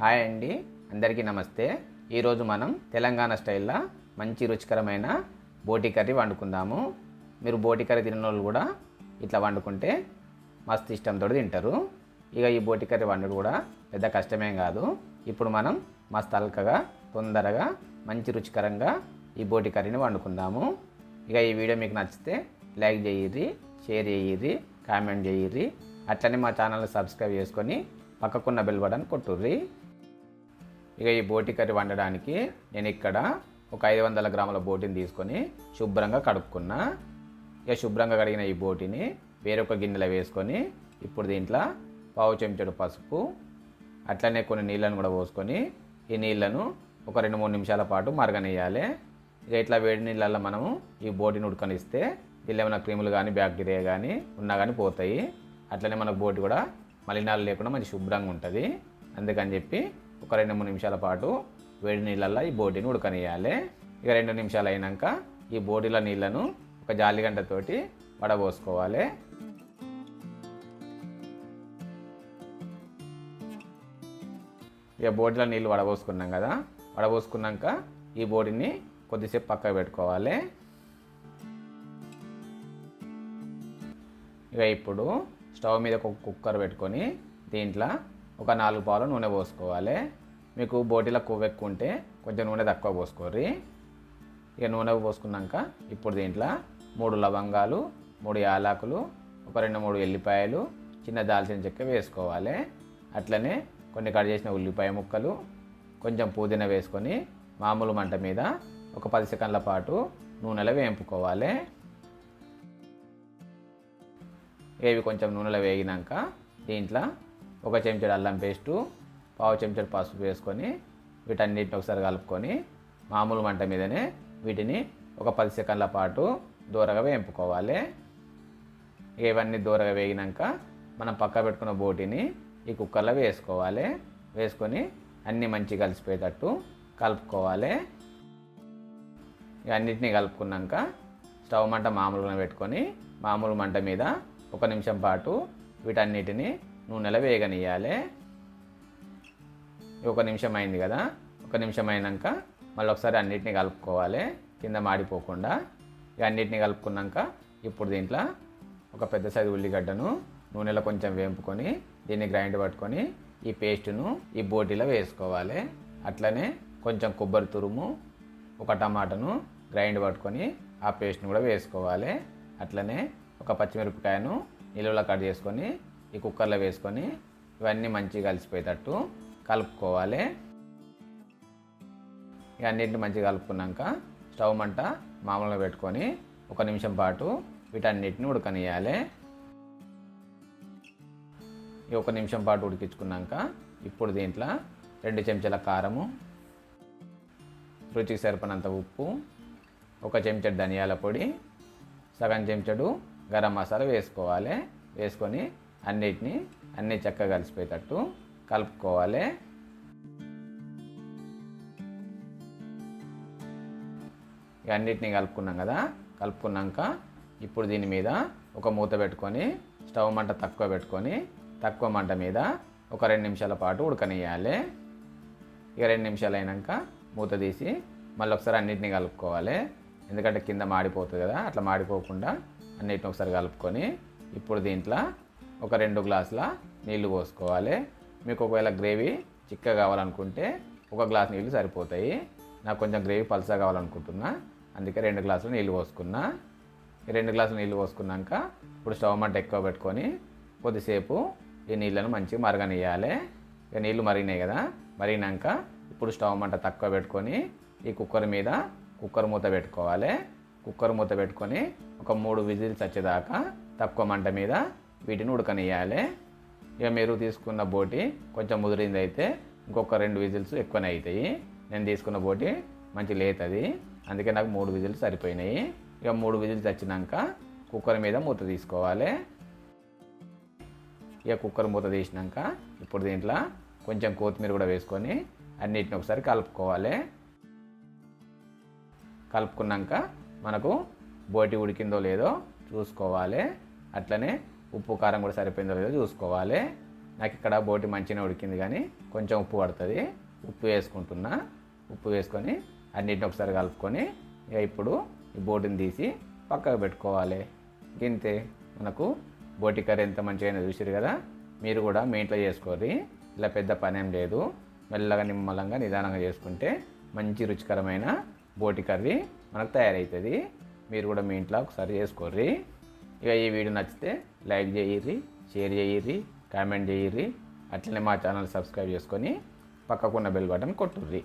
Hi అండి అందరికీ నమస్తే. ఈరోజు మనం తెలంగాణ స్టైల్లో మంచి రుచికరమైన బోటి కర్రీ వండుకుందాము. మీరు బోటి కర్రీ తిన్న వాళ్ళు కూడా ఇట్లా వండుకుంటే మస్తు ఇష్టంతో తింటారు. ఇక ఈ బోటి కర్రీ వండడం కూడా పెద్ద కష్టమేం కాదు. ఇప్పుడు మనం మస్తు అల్కగా తొందరగా మంచి రుచికరంగా ఈ బోటి కర్రీని వండుకుందాము. ఇక ఈ వీడియో మీకు నచ్చితే లైక్ చేయిర్రి షేర్ చేయిర్రి కామెంట్ చేయిర్రి. అట్లనే మా ఛానల్ని సబ్స్క్రైబ్ చేసుకొని పక్కకున్న బెల్ బటన్ కొట్టుర్రి. ఇక ఈ బోటి కర్రీ వండడానికి నేను ఇక్కడ ఒక ఐదు వందల గ్రాముల బోటిని తీసుకొని శుభ్రంగా కడుక్కున్నా. ఇక శుభ్రంగా కడిగిన ఈ బోటిని వేరొక గిన్నెలో వేసుకొని ఇప్పుడు దీంట్లో పావు చెంచాడు పసుపు అట్లనే కొన్ని నీళ్ళను కూడా పోసుకొని ఈ నీళ్ళను ఒక రెండు మూడు నిమిషాల పాటు మరగనేయాలి ఇక ఇట్లా వేడి నీళ్ళల్లో మనము ఈ బోటిని ఉడకనిస్తే దీనిలో ఏమైనా క్రిములు కానీ బ్యాక్టీరియా కానీ ఉన్నా కానీ పోతాయి. అట్లనే మనకు బోటి కూడా మలినాలు లేకుండా మంచి శుభ్రంగా ఉంటుంది. అందుకని చెప్పి ఒక రెండు మూడు నిమిషాల పాటు వేడి నీళ్ళల్లో ఈ బోటిని ఉడకనియాలి ఇక రెండు నిమిషాలు అయినాక ఈ బోటిలో నీళ్ళను ఒక జాలిగంటతోటి వడబోసుకోవాలి. ఇక బోటిలో నీళ్ళు వడబోసుకున్నాం కదా వడబోసుకున్నాక ఈ బోటిని కొద్దిసేపు పక్కకు పెట్టుకోవాలి. ఇక ఇప్పుడు స్టవ్ మీద ఒక కుక్కర్ పెట్టుకొని దీంట్లో ఒక నాలుగు పాలు నూనె పోసుకోవాలి. మీకు బోటిలో కొవ్వు ఎక్కువ ఉంటే కొంచెం నూనె తక్కువ పోసుకోర్రి. ఇక నూనె పోసుకున్నాక ఇప్పుడు దీంట్లో మూడు లవంగాలు మూడు యాలకులు ఒక రెండు మూడు ఎల్లిపాయలు చిన్న దాల్చిన చెక్క వేసుకోవాలి. అట్లనే కొన్ని కట్ చేసిన ఉల్లిపాయ ముక్కలు కొంచెం పుదీనా వేసుకొని మామూలు మంట మీద ఒక పది సెకండ్ల పాటు నూనెలో వేంపుకోవాలి. ఇవి కొంచెం నూనెలో వేగినాక దీంట్లో ఒక చెంచాడు అల్లం పేస్టు పావు చెంచాడు పసుపు వేసుకొని వీటన్నిటిని ఒకసారి కలుపుకొని మామూలు మంట మీదనే వీటిని ఒక పది సెకండ్ల పాటు దూరగా వేయింపుకోవాలి. ఇవన్నీ దూరగా వేగినాక మనం పక్క పెట్టుకున్న బోటిని ఈ కుక్కర్లో వేసుకోవాలి. వేసుకొని అన్నీ మంచిగా కలిసిపోయేటట్టు కలుపుకోవాలి. ఇక అన్నిటినీ కలుపుకున్నాక స్టవ్ మంట మామూలుగా పెట్టుకొని మామూలు మంట మీద ఒక నిమిషం పాటు వీటన్నిటిని నూనెలో వేగనియాలి ఒక నిమిషం అయింది కదా. ఒక నిమిషం అయినాక మళ్ళీ ఒకసారి అన్నిటిని కలుపుకోవాలి. కింద మాడిపోకుండా. ఇక అన్నిటిని కలుపుకున్నాక ఇప్పుడు దీంట్లో ఒక పెద్ద సైజు ఉల్లిగడ్డను నూనెలో కొంచెం వేంపుకొని దీన్ని గ్రైండ్ పట్టుకొని ఈ పేస్టును ఈ బోటీలో వేసుకోవాలి. అట్లనే కొంచెం కొబ్బరి తురుము ఒక టమాటాను గ్రైండ్ పట్టుకొని ఆ పేస్ట్ని కూడా వేసుకోవాలి. అట్లనే ఒక పచ్చిమిరపకాయను నిలువలో కట్ చేసుకొని ఈ కుక్కర్లో వేసుకొని ఇవన్నీ మంచిగా కలిసిపోయేటట్టు కలుపుకోవాలి. ఇక అన్నింటిని మంచిగా కలుపుకున్నాక స్టవ్ మంట మామూలుగా పెట్టుకొని ఒక నిమిషం పాటు వీటన్నిటిని ఉడకనియాలి ఈ ఒక నిమిషం పాటు ఉడికించుకున్నాక ఇప్పుడు దీంట్లో రెండు చెంచాల కారము రుచికి సరిపడినంత ఉప్పు ఒక చెంచడు ధనియాల పొడి సగం చెంచడు గరం మసాలా వేసుకోవాలి. వేసుకొని అన్నిటిని అన్నీ చక్కగా కలిసిపోయేటట్టు కలుపుకోవాలి. ఇక అన్నిటిని కలుపుకున్నాం కదా కలుపుకున్నాక ఇప్పుడు దీని మీద ఒక మూత పెట్టుకొని స్టవ్ మంట తక్కువ పెట్టుకొని తక్కువ మంట మీద ఒక రెండు నిమిషాల పాటు ఉడకనియాలి ఇక రెండు నిమిషాలు అయినాక మూత తీసి మళ్ళీ ఒకసారి అన్నిటిని కలుపుకోవాలి. ఎందుకంటే కింద మాడిపోతుంది కదా అట్లా మాడిపోకుండా అన్నిటిని ఒకసారి కలుపుకొని ఇప్పుడు దీంట్లో ఒక రెండు గ్లాసుల నీళ్ళు పోసుకోవాలి. మీకు ఒకవేళ గ్రేవీ చిక్క కావాలనుకుంటే ఒక గ్లాస్ నీళ్ళు సరిపోతాయి. నాకు కొంచెం గ్రేవీ పల్సా కావాలనుకుంటున్నా. అందుకే రెండు గ్లాసులు నీళ్ళు పోసుకున్నా. ఈ రెండు గ్లాసులు నీళ్ళు పోసుకున్నాక ఇప్పుడు స్టవ్ మంట ఎక్కువ పెట్టుకొని కొద్దిసేపు ఈ నీళ్ళను మంచిగా మరగనియాలి ఇక నీళ్ళు మరిగినాయి కదా మరిగినాక ఇప్పుడు స్టవ్ మంట తక్కువ పెట్టుకొని ఈ కుక్కర్ మీద కుక్కర్ మూత పెట్టుకోవాలి. కుక్కర్ మూత పెట్టుకొని ఒక మూడు విజిల్స్ వచ్చేదాకా తక్కువ మంట మీద వీటిని ఉడకనియాలి ఇక మీరు తీసుకున్న బోటి కొంచెం ముదిరింది అయితే ఇంకొక రెండు విజిల్స్ ఎక్కువనే అవుతాయి నేను తీసుకున్న బోటి మంచి లేతది. అందుకే నాకు మూడు విజిల్స్ సరిపోయినాయి. ఇక మూడు విజిల్స్ వచ్చినాక కుక్కర్ మీద మూత తీసుకోవాలి. ఇక కుక్కర్ మూత తీసినాక ఇప్పుడు దీంట్లో కొంచెం కొత్తిమీర కూడా వేసుకొని అన్నిటిని ఒకసారి కలుపుకోవాలి. కలుపుకున్నాక మనకు బోటి ఉడికిందో లేదో చూసుకోవాలి. అట్లనే ఉప్పు కారం కూడా సరిపోయిందో లేదో చూసుకోవాలి. నాకు ఇక్కడ బోటి మంచిగా ఉడికింది కానీ కొంచెం ఉప్పు పడుతుంది. ఉప్పు వేసుకుంటున్నా. ఉప్పు వేసుకొని అన్నిటిని ఒకసారి కలుపుకొని ఇప్పుడు ఈ బోటిని తీసి పక్కకు పెట్టుకోవాలి. గింతే మనకు బోటి కర్రీ ఎంత మంచిగా చూసారు కదా? మీరు కూడా మీ ఇంట్లో చేసుకోరి ఇలా పెద్ద పనేం లేదు. మెల్లగా నిమ్మలంగా నిదానంగా చేసుకుంటే మంచి రుచికరమైన బోటి కర్రీ మనకు తయారవుతుంది మీరు కూడా మీ ఇంట్లో ఒకసారి చేసుకోర్రి. ఇక ఈ వీడియో నచ్చితే లైక్ చేయర్రి షేర్ చేయర్రి కామెంట్ చేయర్రి. అట్లనే మా ఛానల్ సబ్స్క్రైబ్ చేసుకొని పక్కకున్న బెల్ బటన్ కొట్టుర్రి.